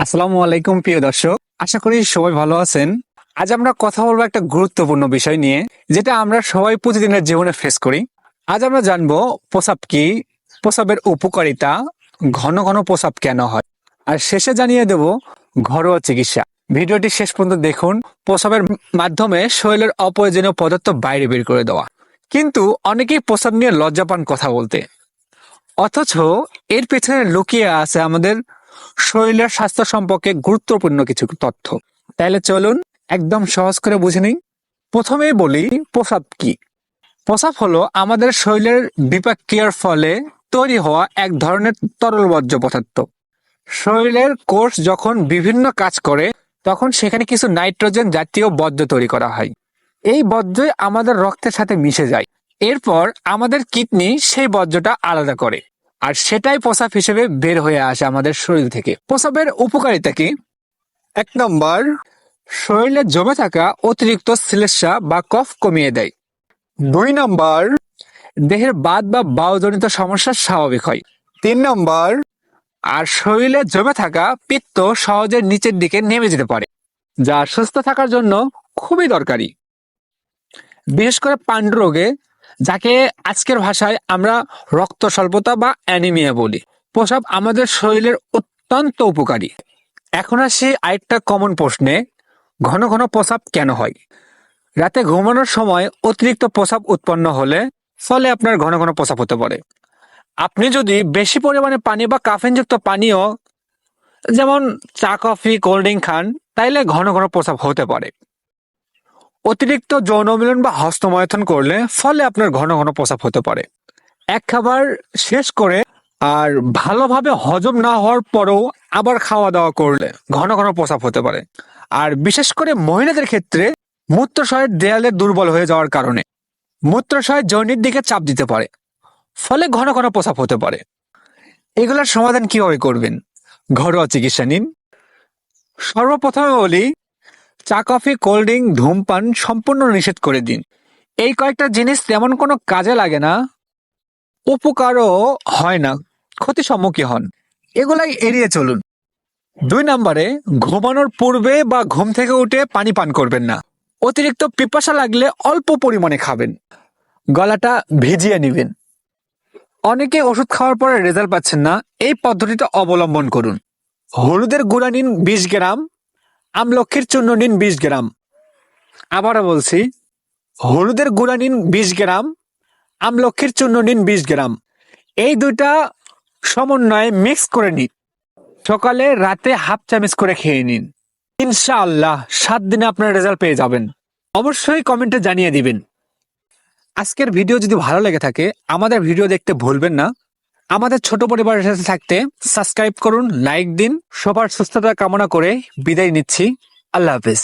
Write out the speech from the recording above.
আসসালামু আলাইকুম প্রিয় দর্শক, আশা করি সবাই ভালো আছেন। আজ আমরা কথা বলব একটা গুরুত্বপূর্ণ বিষয় নিয়ে, যেটা আমরা সবাই প্রতিদিনের জীবনে ফেস করি। আজ আমরা জানব প্রসাব কি, প্রসাবের উপকারিতা, ঘন ঘন প্রসাব কেন হয়। আর শেষে জানিয়ে দেব ঘরোয়া চিকিৎসা। ভিডিওটি শেষ পর্যন্ত দেখুন, প্রসাবের মাধ্যমে শরীরের অপ্রয়োজনীয় পদার্থ বাইরে বের করে দেওয়া। কিন্তু অনেকেই প্রসাব নিয়ে লজ্জা পান কথা বলতে। অথচ এর পেছনে লুকিয়ে আছে আমাদের শরীরের স্বাস্থ্য সম্পর্কে গুরুত্বপূর্ণ কিছু তথ্য। তাইলে চলুন একদম সহজ করে বুঝে নিই। প্রথমেই বলি প্রসাব কি? প্রসাব হলো আমাদের শরীরের বিপাক ক্রিয়ার ফলে তৈরি হওয়া এক ধরনের তরল বর্জ্য পদার্থ। শরীরের কোষ যখন বিভিন্ন কাজ করে, তখন সেখানে কিছু নাইট্রোজেন জাতীয় বর্জ্য তৈরি করা হয়। এই বর্জ্যই আমাদের রক্তের সাথে মিশে যায়। এরপর আমাদের কিডনি সেই বর্জ্যটা আলাদা করে। আর সেটাই প্রসাব হিসেবে বের হয়ে আসে আমাদের শরীর থেকে। প্রসাবের উপকারিতা কি? এক নম্বর, শরীরে জমে থাকা অতিরিক্ত শ্লেষ্মা বা কফ কমিয়ে দেয়। দুই নম্বর, দেহের বাত বা বায়ুজনিত সমস্যা স্বাভাবিক হয়। তিন নম্বর, আর শরীরে জমে থাকা পিত্ত সহজে নিচের দিকে নেমে যেতে পারে, যা সুস্থ থাকার জন্য খুবই দরকারি। বিশেষ করে পাণ্ডু রোগে যাকে আজকের ভাষায় আমরা রক্ত স্বল্পতা বা অ্যানিমিয়া বলি। প্রসাব আমাদের শরীরের অত্যন্ত উপকারী। এখন আসি আরেকটা কমন প্রশ্নে, ঘন ঘন প্রসাব কেন হয়? রাতে ঘুমানোর সময় অতিরিক্ত প্রসাব উৎপন্ন হলে ফলে আপনার ঘন ঘন প্রসাব হতে পারে। আপনি যদি বেশি পরিমাণে পানি বা কাফেনযুক্ত পানীয়, যেমন চা, কফি, কোল্ড ড্রিঙ্ক খান, তাইলে ঘন ঘন প্রসাব হতে পারে। অতিরিক্ত যৌন মিলন বা হস্তমৈথন করলে ফলে আপনার ঘন ঘন প্রসাব হতে পারে। এক খাবার শেষ করে আর ভালোভাবে হজম না হওয়ার পরেও আবার খাওয়া দাওয়া করলে ঘন ঘন প্রসাব হতে পারে। আর বিশেষ করে মহিলাদের ক্ষেত্রে মূত্রশয়ের দেয়ালে দুর্বল হয়ে যাওয়ার কারণে মূত্রাশয় যৌনির দিকে চাপ দিতে পারে, ফলে ঘন ঘন প্রসাব হতে পারে। এগুলোর সমাধান কীভাবে করবেন? ঘরোয়া চিকিৎসা নিন। সর্বপ্রথমে বলি চা, কফি, কোল্ড ড্রিঙ্ক, ধূমপান সম্পূর্ণ নিষেধ করে দিন। এই কয়েকটা জিনিস তেমন কোনো কাজে লাগে না, উপকারও হয় না ক্ষতি সম্মুখী হন। এগুলাই এড়িয়ে চলুন। দুই নম্বরে, ঘুমানোর পূর্বে বা ঘুম থেকে উঠে পানি পান করবেন না। অতিরিক্ত পিপাসা লাগলে অল্প পরিমাণে খাবেন। গলাটা ভিজিয়ে নেবেন। অনেকে ওষুধ খাওয়ার পরে রেজাল্ট পাচ্ছেন না, এই পদ্ধতিটা অবলম্বন করুন। হলুদের গুঁড়া নিন বিশ গ্রাম আমলক্ষীর চূর্ণ নিন বিশ গ্রাম। আবারও বলছি, হলুদের গুঁড়া নিন বিশ গ্রাম, আমলক্ষীর চূর্ণ নিন বিশ গ্রাম। এই দুইটা সমন্বয়ে মিক্স করে নিন। সকালে, রাতে হাফ চামচ করে খেয়ে নিন। ইনশাআল্লাহ সাত দিনে আপনার রেজাল্ট পেয়ে যাবেন। অবশ্যই কমেন্টে জানিয়ে দিবেন। আজকের ভিডিও যদি ভালো লেগে থাকে, আমাদের ভিডিও দেখতে ভুলবেন না। আমাদের ছোট পরিবারের সাথে থাকতে সাবস্ক্রাইব করুন, লাইক দিন, সবার সুস্থতা কামনা করে বিদায় নিচ্ছি। আল্লাহ হাফিজ।